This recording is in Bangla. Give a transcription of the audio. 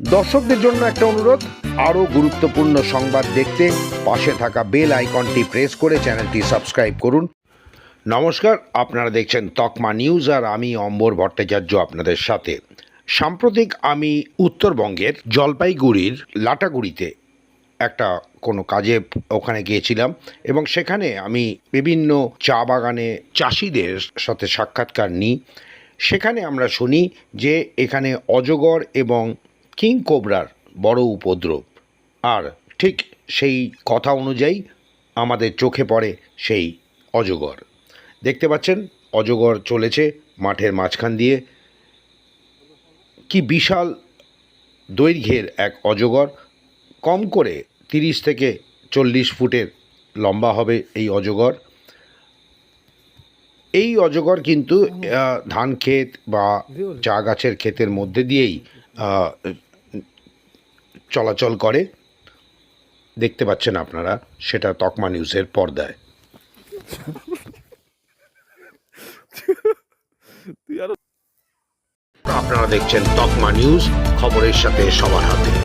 দর্শকদের জন্য একটা অনুরোধ, আরও গুরুত্বপূর্ণ সংবাদ দেখতে পাশে থাকা বেল আইকনটি প্রেস করে চ্যানেলটি সাবস্ক্রাইব করুন। নমস্কার, আপনারা দেখছেন তকমা নিউজ আর আমি অম্বর ভট্টাচার্য আপনাদের সাথে। সাম্প্রতিক আমি উত্তরবঙ্গের জলপাইগুড়ির লাটাগুড়িতে একটা কোনো কাজে ওখানে গিয়েছিলাম এবং সেখানে আমি বিভিন্ন চা বাগানে চাষিদের সাথে সাক্ষাৎকার নিই। সেখানে আমরা শুনি যে এখানে অজগর এবং কিং কোবরার বড় উপদ্রব। আর ঠিক সেই কথা অনুযায়ী আমাদের চোখে পড়ে সেই অজগর। দেখতে পাচ্ছেন, অজগর চলেছে মাঠের মাঝখান দিয়ে। কি বিশাল দৈর্ঘ্যের এক অজগর। কম করে তিরিশ থেকে চল্লিশ ফুটের লম্বা হবে এই অজগর। এই অজগর কিন্তু ধান ক্ষেত বা চা গাছের ক্ষেতের মধ্যে দিয়েই চলাচল করে। দেখতে পাচ্ছেন আপনারা, সেটা তকমা নিউজের পর্দায়। আপনারা দেখছেন তকমা নিউজ, খবরের সাথে সবার হাতে।